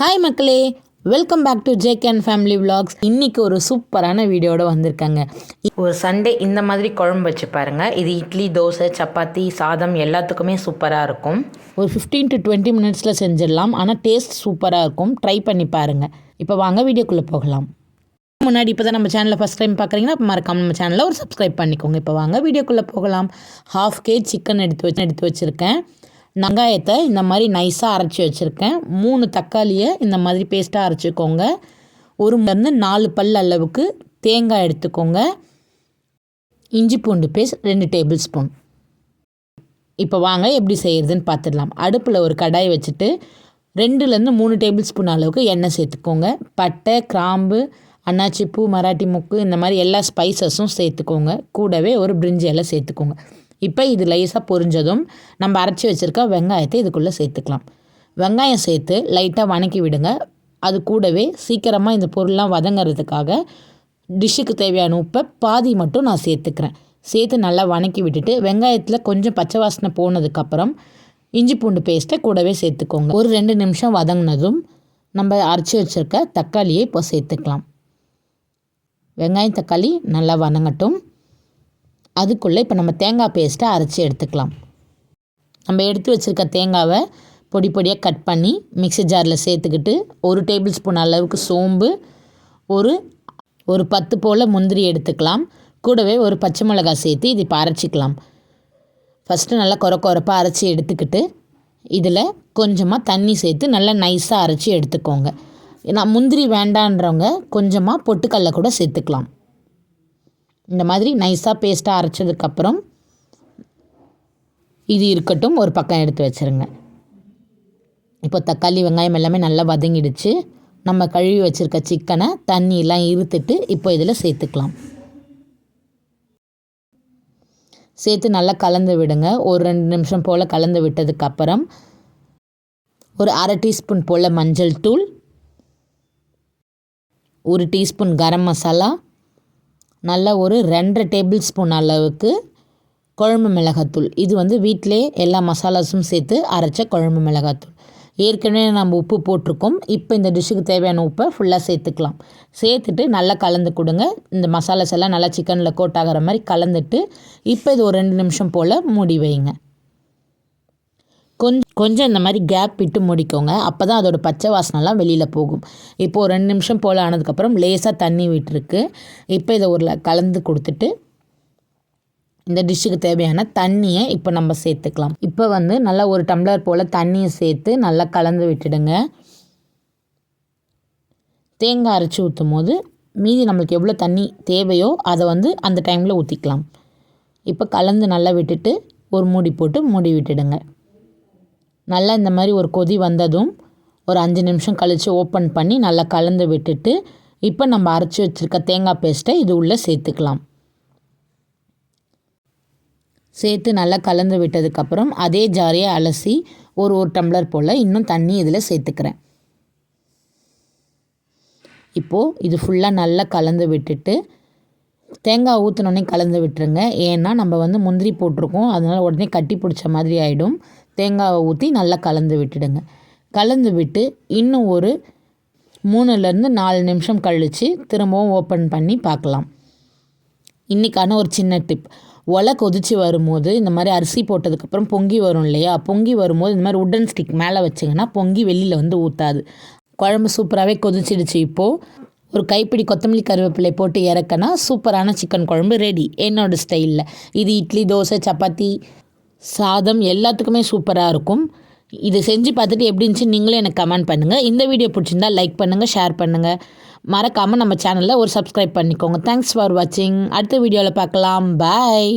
Hi மக்களே. Welcome back to Jake and family vlogs. இன்னைக்கு ஒரு சூப்பரான வீடியோட வந்திருக்காங்க. ஒரு சண்டே இந்த மாதிரி குழம்பு வச்சு பாருங்க. இது இட்லி தோசை சப்பாத்தி சாதம் எல்லாத்துக்குமே சூப்பராக இருக்கும். ஒரு ஃபிஃப்டீன் டு டுவெண்ட்டி மினிட்ஸில் செஞ்சிடலாம். ஆனால் டேஸ்ட் சூப்பராக இருக்கும். ட்ரை பண்ணி பாருங்கள் இப்போ வாங்க வீடியோக்குள்ளே போகலாம். முன்னாடி இப்போ தான் நம்ம சேனலில் ஃபஸ்ட் டைம் பார்க்குறீங்கன்னா அப்போ மறக்காம நம்ம சேனலில் ஒரு சப்ஸ்கிரைப் பண்ணிக்கோங்க. இப்போ வாங்க வீடியோக்குள்ளே போகலாம். ஹாஃப் கேஜ் சிக்கன் எடுத்து வச்சு எடுத்து வச்சுருக்கேன். வெங்காயத்தை இந்த மாதிரி நைஸாக அரைச்சி வச்சுருக்கேன். மூணு தக்காளியை இந்த மாதிரி பேஸ்ட்டாக அரைச்சிக்கோங்க. ஒரு வந்து நாலு பல் அளவுக்கு தேங்காய் எடுத்துக்கோங்க. இஞ்சி பூண்டு பேஸ்ட் ரெண்டு டேபிள் ஸ்பூன் இப்போ வாங்க எப்படி செய்கிறதுன்னு பார்த்துடலாம் அடுப்பில் ஒரு கடாய் வச்சுட்டு ரெண்டுலேருந்து மூணு டேபிள் ஸ்பூன் அளவுக்கு எண்ணெய் சேர்த்துக்கோங்க. பட்டை கிராம்பு அன்னாச்சி பூ மராட்டி முக்கு இந்த மாதிரி எல்லா ஸ்பைசஸும் சேர்த்துக்கோங்க. கூடவே ஒரு பிரிஞ்சி எல்லாம் சேர்த்துக்கோங்க. இப்போ இது லைஸாக பொரிஞ்சதும் நம்ம அரைச்சி வச்சுருக்க வெங்காயத்தை இதுக்குள்ளே சேர்த்துக்கலாம். வெங்காயம் சேர்த்து லைட்டாக வணக்கி விடுங்க. அது கூடவே சீக்கிரமாக இந்த பொருள்லாம் வதங்கிறதுக்காக டிஷ்ஷுக்கு தேவையான உப்பை பாதி மட்டும் நான் சேர்த்துக்கிறேன். சேர்த்து நல்லா வணக்கி விட்டுட்டு வெங்காயத்தில் கொஞ்சம் பச்சை வாசனை போனதுக்கப்புறம் இஞ்சி பூண்டு பேஸ்ட்டை கூடவே சேர்த்துக்கோங்க. ஒரு ரெண்டு நிமிஷம் வதங்கினதும் நம்ம அரைச்சி வச்சுருக்க தக்காளியை இப்போ சேர்த்துக்கலாம். வெங்காயம் தக்காளி நல்லா வதங்கட்டும் அதுக்குள்ளே இப்போ நம்ம தேங்காய் பேஸ்ட்டை அரைச்சி எடுத்துக்கலாம். நம்ம எடுத்து வச்சுருக்க தேங்காவை பொடி பொடியாக கட் பண்ணி மிக்ஸி ஜாரில் சேர்த்துக்கிட்டு ஒரு டேபிள் ஸ்பூன் அளவுக்கு சோம்பு ஒரு ஒரு பத்து போல் முந்திரி எடுத்துக்கலாம். கூடவே ஒரு பச்சை மிளகாய் சேர்த்து இது இப்போ அரைச்சிக்கலாம். ஃபஸ்ட்டு நல்லா குறை குறைப்பாக அரைச்சி எடுத்துக்கிட்டு இதில் கொஞ்சமாக தண்ணி சேர்த்து நல்லா நைஸாக அரைச்சி எடுத்துக்கோங்க. நான் முந்திரி வேண்டான்றவங்க கொஞ்சமாக பொட்டுக்கடலை கூட சேர்த்துக்கலாம். இந்த மாதிரி நைஸாக பேஸ்ட்டாக அரைச்சதுக்கப்புறம் இது இருக்கட்டும் ஒரு பக்கம் எடுத்து வச்சுருங்க. இப்போ தக்காளி வெங்காயம் எல்லாமே நல்லா வதங்கிடுச்சு. நம்ம கழுவி வச்சுருக்க சிக்கனை தண்ணியெல்லாம் இருத்துட்டு இப்போ இதில் சேர்த்துக்கலாம். சேர்த்து நல்லா கலந்து விடுங்க. ஒரு ரெண்டு நிமிஷம் போல் கலந்து விட்டதுக்கப்புறம் ஒரு அரை டீஸ்பூன் போல் மஞ்சள் தூள் ஒரு டீஸ்பூன் கரம் மசாலா நல்ல ஒரு ரெண்டரை டேபிள் ஸ்பூன் அளவுக்கு குழம்பு மிளகாத்தூள். இது வந்து வீட்டிலே எல்லா மசாலாஸும் சேர்த்து அரைச்ச குழம்பு மிளகாத்தூள். ஏற்கனவே நம்ம உப்பு போட்டிருக்கோம். இப்போ இந்த டிஷ்ஷுக்கு தேவையான உப்பை ஃபுல்லாக சேர்த்துக்கலாம். சேர்த்துட்டு நல்லா கலந்து கொடுங்க. இந்த மசாலாஸ் எல்லாம் நல்லா சிக்கனில் கோட் ஆகிற மாதிரி கலந்துட்டு இப்போ இது ஒரு ரெண்டு நிமிஷம் போல் மூடி வைங்க. கொஞ்சம் கொஞ்சம் இந்த மாதிரி கேப் விட்டு முடிக்கோங்க. அப்போ தான் அதோடய பச்சை வாசனைலாம் வெளியில் போகும். இப்போது ரெண்டு நிமிஷம் போல் ஆனதுக்கப்புறம் லேசாக தண்ணி விட்டுருக்கு. இப்போ இதை ஒரு கலந்து கொடுத்துட்டு இந்த டிஷ்ஷுக்கு தேவையான தண்ணியை இப்போ நம்ம சேர்த்துக்கலாம். இப்போ வந்து நல்லா ஒரு டம்ளர் போல் தண்ணியை சேர்த்து நல்லா கலந்து விட்டுடுங்க. தேங்காய் அரைச்சி ஊற்றும் போது மீதி நம்மளுக்கு எவ்வளோ தண்ணி தேவையோ அதை வந்து அந்த டைமில் ஊற்றிக்கலாம் இப்போ கலந்து நல்லா விட்டுட்டு ஒரு மூடி போட்டு மூடி விட்டுடுங்க. நல்லா இந்த மாதிரி ஒரு கொதி வந்ததும் ஒரு அஞ்சு நிமிஷம் கழித்து ஓப்பன் பண்ணி நல்லா கலந்து விட்டுட்டு இப்போ நம்ம அரைச்சி வச்சுருக்க தேங்காய் பேஸ்ட்டை இது உள்ளே சேர்த்துக்கலாம். சேர்த்து நல்லா கலந்து விட்டதுக்கப்புறம் அதே ஜாரியை அலசி ஒரு ஒரு டம்ளர் போல் இன்னும் தண்ணி இதில் சேர்த்துக்கிறேன். இப்போது இது ஃபுல்லாக நல்லா கலந்து விட்டுட்டு தேங்காய் ஊற்றினோடனே கலந்து விட்டுருங்க. ஏன்னா நம்ம வந்து முந்திரி போட்டிருக்கோம். அதனால் உடனே கட்டி பிடிச்ச மாதிரி ஆகிடும் தேங்காவை ஊற்றி நல்லா கலந்து விட்டுடுங்க. கலந்து விட்டு இன்னும் ஒரு மூணுலேருந்து நாலு நிமிஷம் கழித்து திரும்பவும் ஓப்பன் பண்ணி பார்க்கலாம். இன்றைக்கான ஒரு சின்ன டிப் ஒலை கொதித்து வரும்போது இந்த மாதிரி அரிசி போட்டதுக்கப்புறம் பொங்கி வரும் இல்லையா? பொங்கி வரும்போது இந்த மாதிரி உட்டன் ஸ்டிக் மேலே வச்சிங்கன்னா பொங்கி வெளியில் வந்து ஊற்றாது குழம்பு சூப்பராகவே கொதிச்சிடுச்சு இப்போது ஒரு கைப்பிடி கொத்தமல்லி கருவேப்பிலை போட்டு இறக்கனா சூப்பரான சிக்கன் குழம்பு ரெடி என்னோடய ஸ்டைலில் இது இட்லி தோசை சப்பாத்தி சாதம் எல்லாத்துக்குமே சூப்பராக இருக்கும். இது செஞ்சு பார்த்துட்டு எப்படி இருந்துச்சு நீங்களும் எனக்கு கமெண்ட் பண்ணுங்கள் இந்த வீடியோ பிடிச்சிருந்தா லைக் பண்ணுங்கள் ஷேர் பண்ணுங்கள் மறக்காமல் நம்ம சேனலில் ஒரு சப்ஸ்கிரைப் பண்ணிக்கோங்க. தேங்க்ஸ் ஃபார் வாட்சிங் அடுத்த வீடியோவில் பார்க்கலாம். பாய்